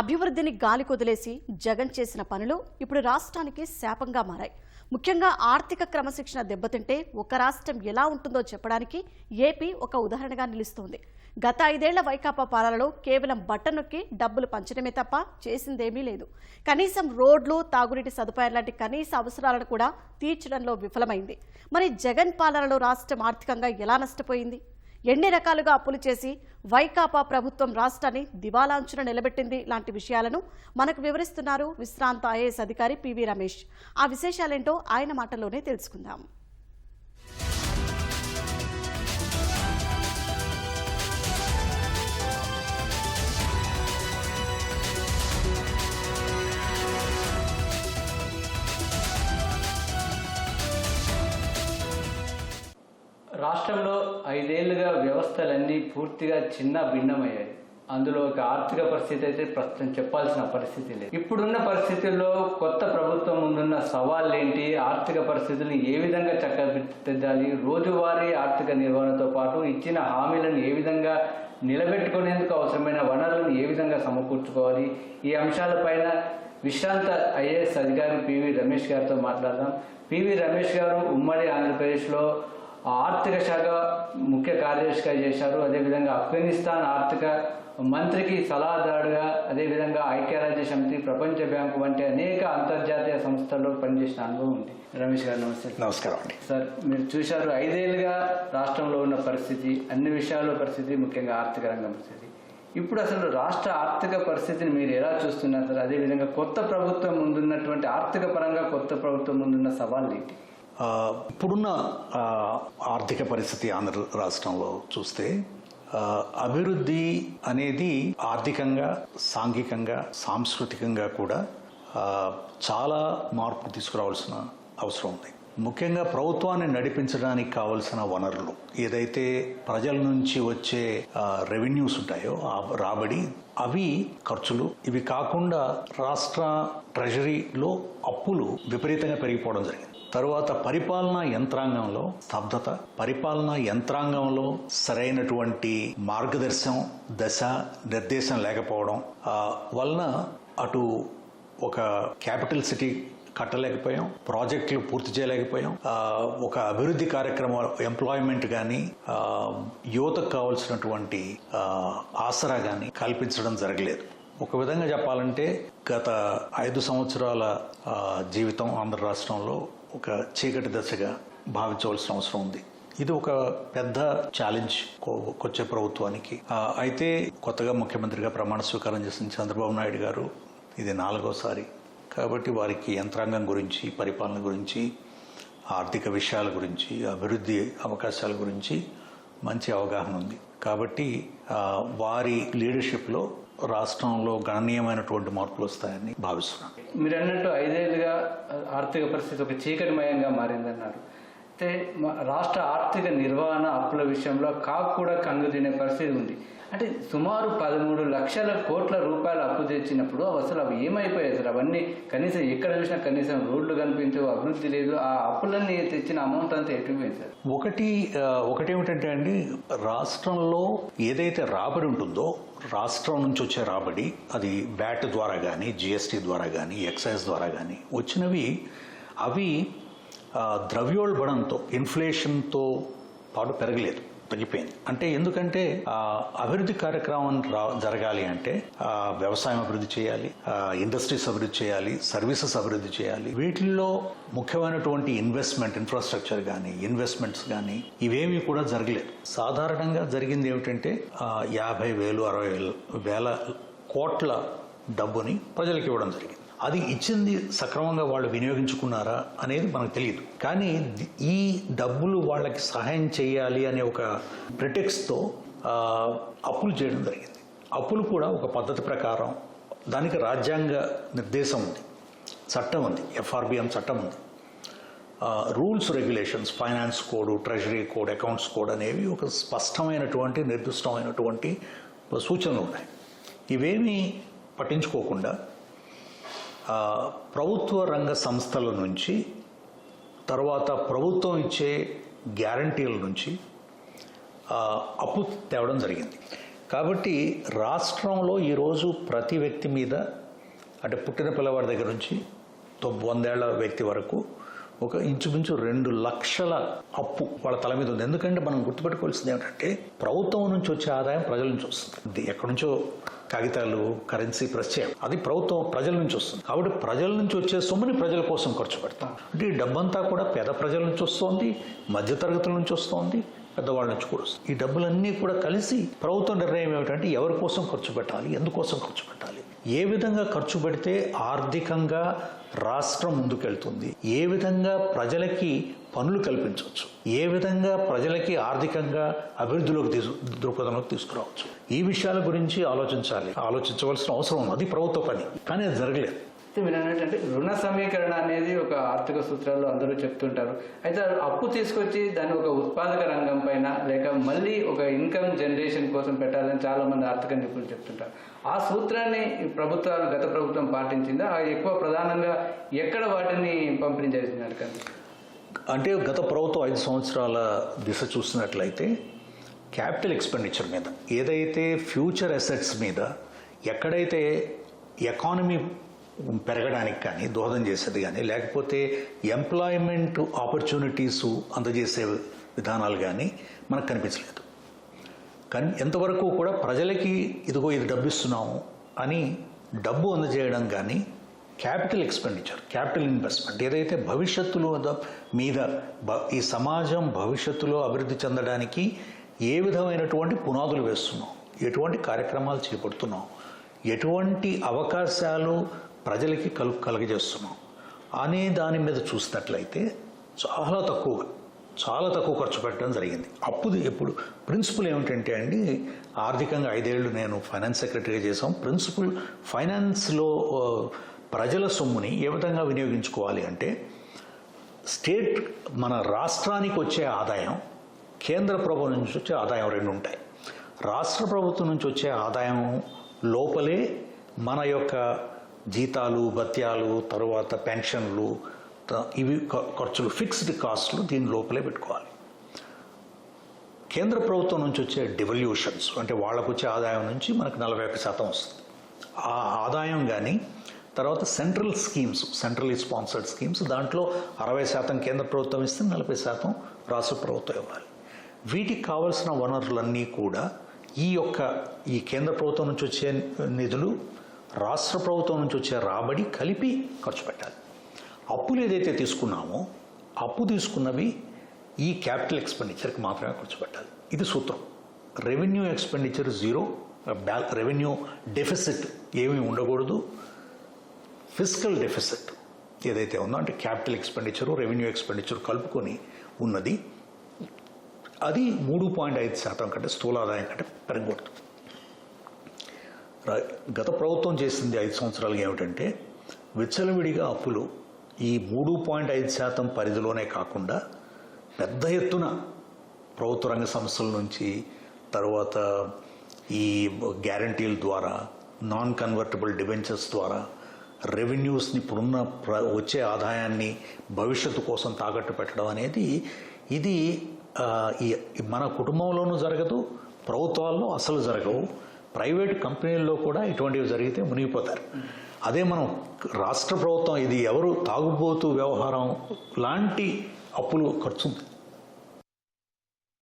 అభివృద్ధిని గాలి కొదిలేసి జగన్ చేసిన పనులు ఇప్పుడు రాష్ట్రానికి శాపంగా మారాయి. ముఖ్యంగా ఆర్థిక క్రమశిక్షణ దెబ్బతింటే ఒక రాష్ట్రం ఎలా ఉంటుందో చెప్పడానికి ఏపీ ఒక ఉదాహరణగా నిలుస్తోంది. గత ఐదేళ్ళ వైకాపా పాలనలో కేవలం బట్టన్ నొక్కి డబ్బులు పంచడమే తప్ప చేసిందేమీ లేదు. కనీసం రోడ్లు తాగునీటి సదుపాయాలు లాంటి కనీస అవసరాలను కూడా తీర్చడంలో విఫలమైంది. మరి జగన్ పాలనలో రాష్ట్రం ఆర్థికంగా ఎలా నష్టపోయింది? ఎన్ని రకాలుగా అప్పులు చేసి వైకాపా ప్రభుత్వం రాష్ట్రాన్ని దివాలాంచున నిలబెట్టింది లాంటి విషయాలను మనకు వివరిస్తున్నారు విశ్రాంత ఐఏఎస్ అధికారి పివి రమేష్. ఆ విశేషాలేంటో ఆయన మాటలోనే తెలుసుకుందాం. రాష్ట్రంలో ఐదేళ్ళుగా వ్యవస్థలన్నీ పూర్తిగా చిన్న భిన్నమయ్యాయి. అందులో ఒక ఆర్థిక పరిస్థితి అయితే ప్రస్తుతం చెప్పాల్సిన పరిస్థితి లేదు. ఇప్పుడున్న పరిస్థితుల్లో కొత్త ప్రభుత్వం ముందున్న సవాళ్ళు ఏంటి ఆర్థిక పరిస్థితులను ఏ విధంగా చక్కదిద్దాలి రోజువారీ ఆర్థిక నిర్వహణతో పాటు ఇచ్చిన హామీలను ఏ విధంగా నిలబెట్టుకునేందుకు అవసరమైన వనరులను ఏ విధంగా సమకూర్చుకోవాలి? ఈ అంశాలపైన విశ్రాంత ఐఏఎస్ అధికారి పివి రమేష్ గారితో మాట్లాడదాం. పివి రమేష్ గారు ఉమ్మడి ఆంధ్రప్రదేశ్లో ఆర్థిక శాఖ ముఖ్య కార్యదర్శిగా చేశారు. అదేవిధంగా ఆఫ్ఘనిస్తాన్ ఆర్థిక మంత్రికి సలహాదారుగా అదేవిధంగా ఐక్యరాజ్య సమితి ప్రపంచ బ్యాంకు వంటి అనేక అంతర్జాతీయ సంస్థల్లో పనిచేసిన అనుభవం ఉంది. రమేష్ గారు నమస్తే. నమస్కారం అండి. సార్ మీరు చూశారు ఐదేళ్ళుగా రాష్ట్రంలో ఉన్న పరిస్థితి అన్ని విషయాల్లో పరిస్థితి ముఖ్యంగా ఆర్థిక రంగం పరిస్థితి. ఇప్పుడు అసలు రాష్ట్ర ఆర్థిక పరిస్థితిని మీరు ఎలా చూస్తున్నారు? సార్ అదేవిధంగా కొత్త ప్రభుత్వం ముందున్నటువంటి ఆర్థిక పరంగా కొత్త ప్రభుత్వం ముందున్న సవాళ్ళు ఏంటి? ఇప్పుడున్న ఆర్థిక పరిస్థితి ఆంధ్ర రాష్ట్రంలో చూస్తే అభివృద్ధి అనేది ఆర్థికంగా సాంఘికంగా సాంస్కృతికంగా కూడా చాలా మార్పు తీసుకురావాల్సిన అవసరం ఉంది. ముఖ్యంగా ప్రభుత్వాన్ని నడిపించడానికి కావలసిన వనరులు ఏదైతే ప్రజల నుంచి వచ్చే రెవెన్యూస్ ఉంటాయో రాబడి అవి ఖర్చులు ఇవి కాకుండా రాష్ట్ర ట్రెజరీలో అప్పులు విపరీతంగా పెరిగిపోవడం జరిగింది. తరువాత పరిపాలనా యంత్రాంగంలో స్తబ్దత పరిపాలనా యంత్రాంగంలో సరైనటువంటి మార్గదర్శనం దశ నిర్దేశం లేకపోవడం వలన అటు ఒక క్యాపిటల్ సిటీ కట్టలేకపోయాం ప్రాజెక్టులు పూర్తి చేయలేకపోయాం ఒక అభివృద్ధి కార్యక్రమం ఎంప్లాయ్మెంట్ కానీ యువతకు కావాల్సినటువంటి ఆసరా కానీ కల్పించడం జరగలేదు. ఒక విధంగా చెప్పాలంటే గత ఐదు సంవత్సరాల జీవితం ఆంధ్ర రాష్ట్రంలో ఒక చీకటి దశగా భావించవలసిన అవసరం ఉంది. ఇది ఒక పెద్ద ఛాలెంజ్ కో- కొచ్చే ప్రభుత్వానికి. అయితే కొత్తగా ముఖ్యమంత్రిగా ప్రమాణ స్వీకారం చేసిన చంద్రబాబు నాయుడు గారు ఇది నాలుగోసారి. కాబట్టి వారికి యంత్రాంగం గురించి పరిపాలన గురించి ఆర్థిక విషయాల గురించి అభివృద్ధి అవకాశాల గురించి మంచి అవగాహన ఉంది. కాబట్టి వారి లీడర్షిప్లో రాష్ట్రంలో గణనీయమైనటువంటి మార్పులు వస్తాయని భావిస్తున్నాను. మీరు అన్నట్టు ఐదేళ్ళుగా ఆర్థిక పరిస్థితి ఒక చీకటిమయంగా మారిందన్నారు. అయితే రాష్ట్ర ఆర్థిక నిర్వహణ అప్పుల విషయంలో కాక్ కూడా కంగు తినే పరిస్థితి ఉంది. అంటే సుమారు పదమూడు లక్షల కోట్ల రూపాయలు అప్పు తెచ్చినప్పుడు అసలు అవి ఏమైపోయాయి సార్ అవన్నీ కనీసం ఎక్కడ చూసినా కనీసం రోడ్లు కనిపించవు అభివృద్ధి లేదు. ఆ అప్పులన్నీ తెచ్చిన అమౌంట్ అంతా ఎటుపోయింది సార్? ఒకటి ఆ, ఒకటేమిటంటే అండి రాష్ట్రంలో ఏదైతే రాబడి ఉంటుందో రాష్ట్రం నుంచి వచ్చే రాబడి అది వ్యాట్ ద్వారా కానీ జిఎస్టీ ద్వారా కానీ ఎక్సైజ్ ద్వారా కానీ వచ్చినవి అవి ద్రవ్యోల్బణంతో ఇన్ఫ్లేషన్తో పాటు పెరగలేదు తగ్గిపోయింది. అంటే ఎందుకంటే అభివృద్ధి కార్యక్రమం రా జరగాలి అంటే వ్యవసాయం అభివృద్ధి చేయాలి ఇండస్ట్రీస్ అభివృద్ధి చేయాలి సర్వీసెస్ అభివృద్ధి చేయాలి. వీటిల్లో ముఖ్యమైనటువంటి ఇన్వెస్ట్మెంట్ ఇన్ఫ్రాస్ట్రక్చర్ కానీ ఇన్వెస్ట్మెంట్స్ కానీ ఇవేమీ కూడా జరగలేదు. సాధారణంగా జరిగింది ఏమిటంటే యాభై వేలు అరవై వేల కోట్ల డబ్బుని ప్రజలకు ఇవ్వడం జరిగింది. అది ఇచ్చింది సక్రమంగా వాళ్ళు వినియోగించుకున్నారా అనేది మనకు తెలియదు. కానీ ఈ డబ్బులు వాళ్ళకి సహాయం చేయాలి అనే ఒక ప్రిటెక్స్తో అప్పులు చేయడం జరిగింది. అప్పులు కూడా ఒక పద్ధతి ప్రకారం దానికి రాజ్యాంగ నిర్దేశం ఉంది. చట్టం ఉంది. ఎఫ్ఆర్బిఎం చట్టం ఉంది. Rules regulations finance code treasury code accounts code అనేవి ఒక స్పష్టమైనటువంటి నిర్దిష్టమైనటువంటి సూచనలు ఉన్నాయి. ఇవేమీ పట్టించుకోకుండా ప్రభుత్వ రంగ సంస్థల నుంచి తర్వాత ప్రభుత్వం ఇచ్చే గ్యారంటీల నుంచి అప్పు తేవడం జరిగింది. కాబట్టి రాష్ట్రంలో ఈరోజు ప్రతి వ్యక్తి మీద అంటే పుట్టిన పిల్లవాడి దగ్గర నుంచి తొమ్మిది వందేళ్ళ వ్యక్తి వరకు ఒక ఇంచుమించు రెండు లక్షల అప్పు వాళ్ళ తల మీద ఉంది. ఎందుకంటే మనం గుర్తుపెట్టుకోవాల్సింది ఏమిటంటే ప్రభుత్వం నుంచి వచ్చే ఆదాయం ప్రజల నుంచి వస్తుంది. ఎక్కడి నుంచో కాగితాలు కరెన్సీ ప్రెస్ చేయం అది ప్రభుత్వం ప్రజల నుంచి వస్తుంది. కాబట్టి ప్రజల నుంచి వచ్చే సొమ్ముని ప్రజల కోసం ఖర్చు పెడతాం. అంటే ఈ డబ్బంతా కూడా పేద ప్రజల నుంచి వస్తోంది మధ్యతరగతుల నుంచి వస్తోంది పెద్దవాళ్ళ నుంచి కూడా వస్తుంది. ఈ డబ్బులన్నీ కూడా కలిసి ప్రభుత్వ నిర్ణయం ఏమిటంటే ఎవరి కోసం ఖర్చు పెట్టాలి ఎందుకోసం ఖర్చు పెట్టాలి? ఏ విధంగా ఖర్చు పెడితే ఆర్థికంగా రాష్ట్రం ముందుకెళ్తుంది. ఏ విధంగా ప్రజలకి పనులు కల్పించవచ్చు? ఏ విధంగా ప్రజలకి ఆర్థికంగా అభివృద్ధిలోకి తీసు దృక్పథంలోకి తీసుకురావచ్చు? ఈ విషయాల గురించి ఆలోచించాలి. ఆలోచించవలసిన అవసరం ఉంది అది ప్రభుత్వ పని. కానీ అది జరగలేదు. మీరు అన్నట్టంటే రుణ సమీకరణ అనేది ఒక ఆర్థిక సూత్రాల్లో అందరూ చెప్తుంటారు. అయితే అప్పు తీసుకొచ్చి దాన్ని ఒక ఉత్పాదక రంగం పైన లేక మళ్ళీ ఒక ఇన్కమ్ జనరేషన్ కోసం పెట్టాలని చాలా మంది ఆర్థిక నిపుణులు చెప్తుంటారు. ఆ సూత్రాన్ని ప్రభుత్వాలు గత ప్రభుత్వం పాటించిందా? ఆ ఎక్కువ ప్రధానంగా ఎక్కడ వాటిని పంపిణీ చేసినారు కానీ అంటే గత ప్రభుత్వం ఐదు సంవత్సరాల దిశ చూసినట్లయితే క్యాపిటల్ ఎక్స్పెండిచర్ మీద ఏదైతే ఫ్యూచర్ అసెట్స్ మీద ఎక్కడైతే ఎకానమీ పెరగడానికి కానీ దోహదం చేసేది కానీ లేకపోతే ఎంప్లాయ్మెంట్ ఆపర్చునిటీస్ అందజేసే విధానాలు కానీ మనకు కనిపించలేదు. కానీ ఎంతవరకు కూడా ప్రజలకి ఇదిగో ఇది డబ్బు ఇస్తున్నాము అని డబ్బు అందజేయడం కానీ క్యాపిటల్ ఎక్స్పెండిచర్ క్యాపిటల్ ఇన్వెస్ట్మెంట్ ఏదైతే భవిష్యత్తులో మీద ఈ సమాజం భవిష్యత్తులో అభివృద్ధి చెందడానికి ఏ విధమైనటువంటి పునాదులు వేస్తున్నాం ఎటువంటి కార్యక్రమాలు చేపడుతున్నాం ఎటువంటి అవకాశాలు ప్రజలకి కలు కలుగజేస్తున్నాం. అనే దాని మీద చూసినట్లయితే చాలా తక్కువగా చాలా తక్కువ ఖర్చు పెట్టడం జరిగింది. అప్పుడు ఎప్పుడు? ప్రిన్సిపల్ ఏమిటంటే అండి ఆర్థికంగా ఐదేళ్ళు నేను ఫైనాన్స్ సెక్రటరీగా చేసాం ప్రిన్సిపల్ ఫైనాన్స్లో ప్రజల సొమ్ముని ఏ విధంగా వినియోగించుకోవాలి అంటే స్టేట్ మన రాష్ట్రానికి వచ్చే ఆదాయం కేంద్ర ప్రభుత్వం నుంచి వచ్చే ఆదాయం రెండు ఉంటాయి. రాష్ట్ర ప్రభుత్వం నుంచి వచ్చే ఆదాయం లోపలే మన యొక్క జీతాలు భత్యాలు తరువాత పెన్షన్లు ఇవి ఖర్చులు ఫిక్స్డ్ కాస్ట్లు దీని లోపలే పెట్టుకోవాలి. కేంద్ర ప్రభుత్వం నుంచి వచ్చే డివల్యూషన్స్ అంటే వాళ్ళకు వచ్చే ఆదాయం నుంచి మనకు నలభై ఒక్క శాతం వస్తుంది. ఆ ఆదాయం కానీ తర్వాత central schemes centrally sponsored schemes దాంట్లో అరవై శాతం కేంద్ర ప్రభుత్వం ఇస్తే నలభై శాతం రాష్ట్ర ప్రభుత్వం ఇవ్వాలి. వీటికి కావలసిన వనరులన్నీ కూడా ఈ యొక్క ఈ కేంద్ర ప్రభుత్వం నుంచి వచ్చే నిధులు రాష్ట్ర ప్రభుత్వం నుంచి వచ్చే రాబడి కలిపి ఖర్చు పెట్టాలి. అప్పులు ఏదైతే తీసుకున్నామో అప్పు తీసుకున్నవి ఈ క్యాపిటల్ ఎక్స్పెండిచర్కి మాత్రమే ఖర్చు పెట్టాలి. ఇది సూత్రం. రెవెన్యూ ఎక్స్పెండిచర్ జీరో బ్యా రెవెన్యూ డెఫిసిట్ ఏమీ ఉండకూడదు. ఫిజికల్ డెఫిసిట్ ఏదైతే ఉందో అంటే క్యాపిటల్ ఎక్స్పెండిచర్ రెవెన్యూ ఎక్స్పెండిచర్ కలుపుకొని ఉన్నది అది మూడు పాయింట్ ఐదు శాతం కంటే స్థూల ఆదాయం కంటే పెరగకూడదు. గత ప్రభుత్వం చేసింది ఐదు సంవత్సరాలుగా ఏమిటంటే విచ్చలవిడిగా అప్పులు ఈ మూడు పాయింట్ ఐదు శాతం పరిధిలోనే కాకుండా పెద్ద ఎత్తున ప్రభుత్వ రంగ సంస్థల నుంచి తర్వాత ఈ గ్యారంటీల ద్వారా నాన్ కన్వర్టబుల్ డిబెంచర్స్ ద్వారా రెవెన్యూస్ని ఇప్పుడున్న ప్ర వచ్చే ఆదాయాన్ని భవిష్యత్తు కోసం తాకట్టు పెట్టడం అనేది ఇది ఈ- ఈ మన కుటుంబంలోనూ జరగదు ప్రభుత్వాల్లో అసలు జరగవు. ప్రైవేట్ కంపెనీల్లో కూడా ఇటువంటివి జరిగితే మునిగిపోతారు. అదే మనం రాష్ట్ర ప్రభుత్వం ఇది ఎవరు తాగుబోతు వ్యవహారం లాంటి అప్పులు ఖర్చు